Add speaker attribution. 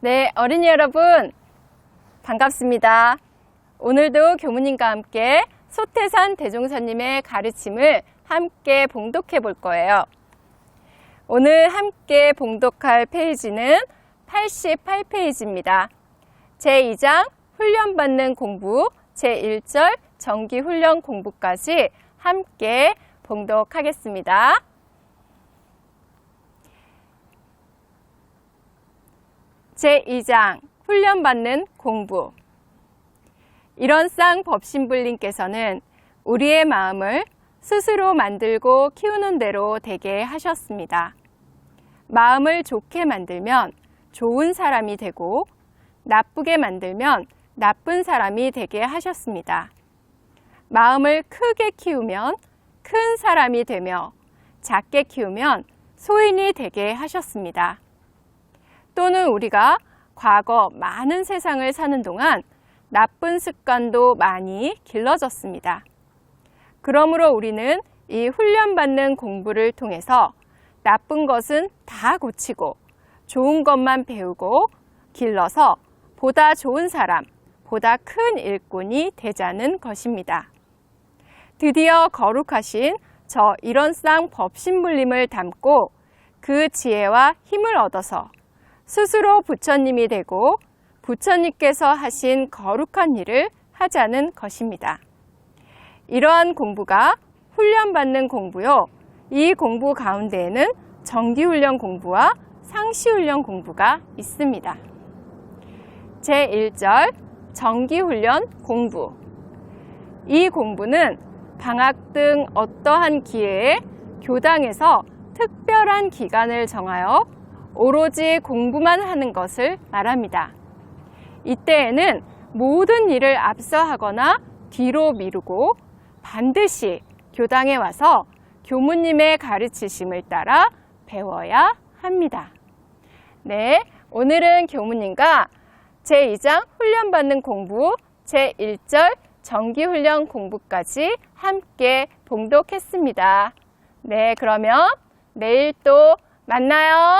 Speaker 1: 네, 어린이 여러분, 반갑습니다. 오늘도 교무님과 함께 소태산 대종사님의 가르침을 함께 봉독해 볼 거예요. 오늘 함께 봉독할 페이지는 88페이지입니다. 제2장 훈련받는 공부, 제1절 정기훈련 공부까지 함께 봉독하겠습니다. 제2장 훈련받는 공부 이런 쌍 법신불님께서는 우리의 마음을 스스로 만들고 키우는 대로 되게 하셨습니다. 마음을 좋게 만들면 좋은 사람이 되고 나쁘게 만들면 나쁜 사람이 되게 하셨습니다. 마음을 크게 키우면 큰 사람이 되며 작게 키우면 소인이 되게 하셨습니다. 또는 우리가 과거 많은 세상을 사는 동안 나쁜 습관도 많이 길러졌습니다. 그러므로 우리는 이 훈련받는 공부를 통해서 나쁜 것은 다 고치고 좋은 것만 배우고 길러서 보다 좋은 사람, 보다 큰 일꾼이 되자는 것입니다. 드디어 거룩하신 저 일원상 법신불림을 담고 그 지혜와 힘을 얻어서 스스로 부처님이 되고 부처님께서 하신 거룩한 일을 하자는 것입니다. 이러한 공부가 훈련받는 공부요. 이 공부 가운데에는 정기훈련 공부와 상시훈련 공부가 있습니다. 제1절 정기훈련 공부. 이 공부는 방학 등 어떠한 기회에 교당에서 특별한 기간을 정하여 오로지 공부만 하는 것을 말합니다. 이때에는 모든 일을 앞서 하거나 뒤로 미루고 반드시 교당에 와서 교무님의 가르치심을 따라 배워야 합니다. 네, 오늘은 교무님과 제2장 훈련받는 공부, 제1절 정기훈련 공부까지 함께 봉독했습니다. 네, 그러면 내일 또 만나요.